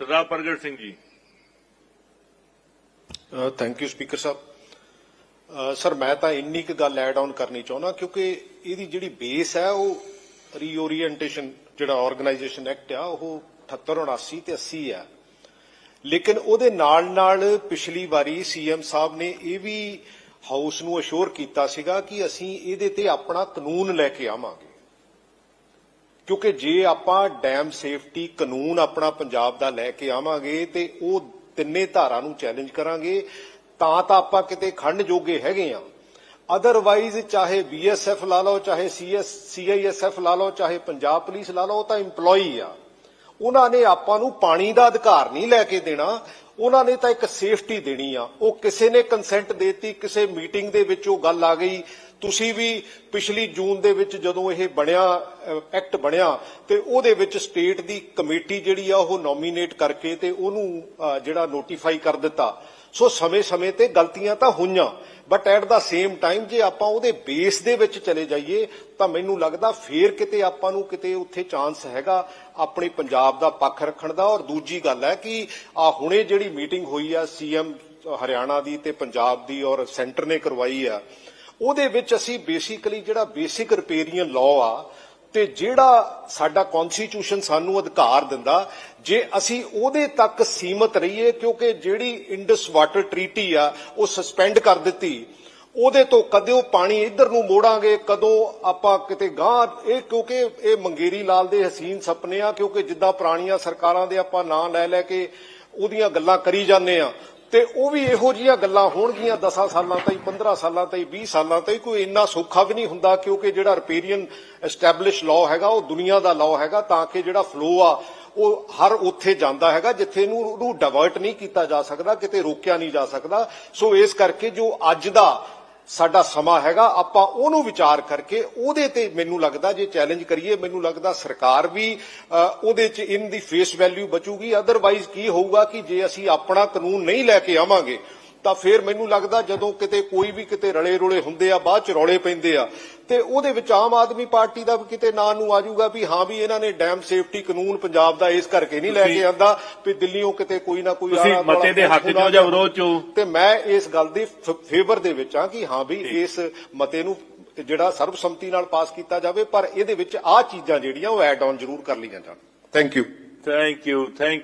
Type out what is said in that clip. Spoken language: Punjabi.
Sardar Pargat Singh ji. Thank you speaker sahib. Sir, ਮੈਂ ਤਾਂ ਇੰਨੀ ਕੁ ਗੱਲ ਐਡ ਆਨ ਕਰਨੀ ਚਾਹੁੰਦਾ ਕਿਉਂਕਿ ਇਹਦੀ ਜਿਹੜੀ ਬੇਸ ਹੈ, ਉਹ ਰੀਓਰੀਐਂਟੇਸ਼ਨ ਜਿਹੜਾ ਆਰਗੇਨਾਈਜੇਸ਼ਨ ਐਕਟ ਆ, ਉਹ 78 79 ਤੇ 80 ਆ। ਲੇਕਿਨ ਉਹਦੇ ਨਾਲ ਨਾਲ ਪਿਛਲੀ ਵਾਰੀ ਸੀਐਮ ਸਾਹਿਬ ਨੇ ਇਹ ਵੀ ਹਾਊਸ ਨੂੰ ਅਸ਼ੋਰ ਕੀਤਾ ਸੀਗਾ ਕਿ ਅਸੀਂ ਇਹਦੇ ਤੇ ਆਪਣਾ ਕਾਨੂੰਨ ਲੈ ਕੇ ਆਵਾਂਗੇ। ਕਿਉਂਕਿ ਜੇ ਆਪਾਂ ਡੈਮ ਸੇਫਟੀ ਕਾਨੂੰਨ ਆਪਣਾ ਪੰਜਾਬ ਦਾ ਲੈ ਕੇ ਆਵਾਂਗੇ ਤੇ ਉਹ ਤਿੰਨੇ ਧਾਰਾ ਨੂੰ ਚੈਲੰਜ ਕਰਾਂਗੇ, ਤਾਂ ਤਾਂ ਆਪਾਂ ਕਿਤੇ ਖੰਡ ਜੋਗੇ ਹੈਗੇ ਆ। ਅਦਰਵਾਈਜ਼ ਚਾਹੇ ਬੀਐਸਐਫ ਲਾ ਲਓ, ਚਾਹੇ ਸੀਐਸ ਸੀਆਈਐਸਐਫ ਲਾ ਲਓ, ਚਾਹੇ ਪੰਜਾਬ ਪੁਲਿਸ ਲਾ ਲਓ, ਉਹ ਤਾਂ EMPLOYE ਆ। ਉਹਨਾਂ ਨੇ ਆਪਾਂ ਨੂੰ ਪਾਣੀ ਦਾ ਅਧਿਕਾਰ ਨਹੀਂ ਲੈ ਕੇ ਦੇਣਾ, ਉਹਨਾਂ ਨੇ ਤਾਂ ਇੱਕ ਸੇਫਟੀ ਦੇਣੀ ਆ। ਉਹ ਕਿਸੇ ਨੇ ਕੰਸੈਂਟ ਦੇਤੀ, ਕਿਸੇ ਮੀਟਿੰਗ ਦੇ ਵਿੱਚ ਉਹ ਗੱਲ ਆ ਗਈ ਤੁਸੀਂ ਵੀ ਪਿਛਲੀ ਜੂਨ ਦੇ ਵਿੱਚ ਜਦੋਂ ਇਹ ਬਣਿਆ ਐਕਟ ਬਣਿਆ, ਤੇ ਉਹਦੇ ਵਿੱਚ ਸਟੇਟ ਦੀ ਕਮੇਟੀ ਜਿਹੜੀ ਆ, ਉਹ ਨੋਮੀਨੇਟ ਕਰਕੇ ਤੇ ਉਹਨੂੰ ਜਿਹੜਾ ਨੋਟੀਫਾਈ ਕਰ ਦਿੱਤਾ। ਸੋ ਸਮੇਂ-ਸਮੇਂ ਤੇ ਗਲਤੀਆਂ ਤਾਂ ਹੋਈਆਂ but at the same time ਜੇ ਆਪਾਂ ਉਹਦੇ ਬੇਸ ਦੇ ਵਿੱਚ ਚਲੇ ਜਾਈਏ, ਤਾਂ ਮੈਨੂੰ ਲੱਗਦਾ ਫੇਰ ਕਿਤੇ ਆਪਾਂ ਨੂੰ ਕਿਤੇ ਉੱਥੇ ਚਾਂਸ ਹੈਗਾ ਆਪਣੇ ਪੰਜਾਬ ਦਾ ਪੱਖ ਰੱਖਣ ਦਾ। ਔਰ ਦੂਜੀ ਗੱਲ ਹੈ ਕਿ ਆ ਹੁਣੇ ਜਿਹੜੀ ਮੀਟਿੰਗ ਹੋਈ ਆ ਸੀਐਮ ਹਰਿਆਣਾ ਦੀ ਤੇ ਪੰਜਾਬ ਦੀ ਔਰ ਸੈਂਟਰ ਨੇ ਕਰਵਾਈ ਆ ਉਹਦੇ ਵਿੱਚ ਅਸੀਂ ਬੇਸਿਕਲੀ ਜਿਹੜਾ ਬੇਸਿਕ ਰਿਪੇਰੀਅਨ ਲਾਅ ਆ, ਤੇ ਜਿਹੜਾ ਸਾਡਾ ਕਨਸਟੀਟਿਊਸ਼ਨ ਸਾਨੂੰ ਅਧਿਕਾਰ ਦਿੰਦਾ, ਜੇ ਅਸੀਂ ਉਹਦੇ ਤੱਕ ਸੀਮਤ ਰਹੀਏ, ਕਿਉਂਕਿ ਜਿਹੜੀ ਇੰਡਸ ਵਾਟਰ ਟ੍ਰੀਟੀ ਆ, ਉਹ ਸਸਪੈਂਡ ਕਰ ਦਿੱਤੀ, ਉਹਦੇ ਤੋਂ ਕਦੋਂ ਪਾਣੀ ਇੱਧਰ ਨੂੰ ਮੋੜਾਂਗੇ, ਕਦੋਂ ਆਪਾਂ ਕਿਤੇ ਗਾਂ ਇਹ ਕਿਉਂਕਿ ਇਹ ਮੰਗੇਰੀ ਲਾਲ ਦੇ ਹਸੀਨ ਸੁਪਨੇ ਆ, ਕਿਉਂਕਿ ਜਿੱਦਾਂ ਪੁਰਾਣੀਆਂ ਸਰਕਾਰਾਂ ਦੇ ਆਪਾਂ ਨਾਂ ਲੈ ਲੈ ਕੇ ਉਹਦੀਆਂ ਗੱਲਾਂ ਕਰੀ ਜਾਂਦੇ ਆ ਤੇ ਉਹ ਵੀ ਇਹੋ ਜੀਆਂ ਗੱਲਾਂ ਹੋਣਗੀਆਂ 10 ਸਾਲਾਂ ਤਾਈਂ 15 ਸਾਲਾਂ ਤਾਈਂ 20 ਸਾਲਾਂ ਤਾਈਂ, ਕੋਈ ਇੰਨਾ ਸੌਖਾ ਵੀ ਨਹੀਂ ਹੁੰਦਾ ਕਿਉਂਕਿ ਜਿਹੜਾ ਰਿਪੇਰੀਅਨ ਐਸਟੈਬਲਿਸ਼ ਲਾਅ ਹੈਗਾ, ਉਹ ਦੁਨੀਆ ਦਾ ਲਾਅ ਹੈਗਾ, ਤਾਂ ਕਿ ਜਿਹੜਾ ਫਲੋ ਆ, ਉਹ ਹਰ ਉੱਥੇ ਜਾਂਦਾ ਹੈਗਾ, ਜਿੱਥੇ ਇਹਨੂੰ ਉਹਨੂੰ ਡਾਇਵਰਟ ਨਹੀਂ ਕੀਤਾ ਜਾ ਸਕਦਾ, ਕਿਤੇ ਰੋਕਿਆ ਨਹੀਂ ਜਾ ਸਕਦਾ। ਸੋ ਇਸ ਕਰਕੇ ਜੋ ਅੱਜ ਦਾ ਸਾਡਾ ਸਮਾਂ ਹੈਗਾ, ਆਪਾਂ ਉਹਨੂੰ ਵਿਚਾਰ ਕਰਕੇ ਉਹਦੇ ਤੇ ਮੈਨੂੰ ਲੱਗਦਾ ਜੇ ਚੈਲੰਜ ਕਰੀਏ, ਮੈਨੂੰ ਲੱਗਦਾ ਸਰਕਾਰ ਵੀ ਉਹਦੇ ਚ ਇਨ ਦੀ ਫੇਸ ਵੈਲਿਊ ਬਚੂਗੀ ਅਦਰਵਾਈਜ਼ ਕੀ ਹੋਊਗਾ ਕਿ ਜੇ ਅਸੀਂ ਆਪਣਾ ਕਾਨੂੰਨ ਨਹੀਂ ਲੈ ਕੇ ਆਵਾਂਗੇ ਤਾਂ ਫਿਰ ਮੈਨੂੰ ਲੱਗਦਾ ਜਦੋਂ ਕਿਤੇ ਕੋਈ ਵੀ ਕਿਤੇ ਰਲੇ ਰੋਲੇ ਹੁੰਦੇ ਆ ਬਾਅਦ ਚ ਰੌਲੇ ਪੈਂਦੇ ਆ ਤੇ ਉਹਦੇ ਵਿੱਚ ਆਮ ਆਦਮੀ ਪਾਰਟੀ ਦਾ ਵੀ ਕਿਤੇ ਨਾਂ ਨੂੰ ਆਜੂਗਾ ਵੀ ਹਾਂ ਵੀ ਇਹਨਾਂ ਨੇ ਡੈਮ ਸੇਫਟੀ ਕਾਨੂੰਨ ਪੰਜਾਬ ਦਾ ਇਸ ਕਰਕੇ ਨਹੀਂ ਲੈ ਕੇ ਆਂਦਾ ਵੀ ਦਿੱਲੀੋਂ ਕਿਤੇ ਕੋਈ ਨਾ ਕੋਈ ਤੁਸੀਂ ਮਤੇ ਦੇ ਹੱਕ ਚੋਂ ਜਾਂ ਵਿਰੋਧ ਚੋਂ? ਤੇ ਮੈਂ ਇਸ ਗੱਲ ਦੀ ਫੇਵਰ ਦੇ ਵਿੱਚ ਆ ਕਿ ਹਾਂ ਵੀ ਇਸ ਮਤੇ ਨੂੰ ਜਿਹੜਾ ਸਰਬਸੰਮਤੀ ਨਾਲ ਪਾਸ ਕੀਤਾ ਜਾਵੇ ਪਰ ਇਹਦੇ ਵਿੱਚ ਆਹ ਚੀਜ਼ਾਂ ਜਿਹੜੀਆਂ ਉਹ ਐਡ ਆਨ ਜ਼ਰੂਰ ਕਰ ਲਈਆਂ ਜਾਣ। Thank you thank you thank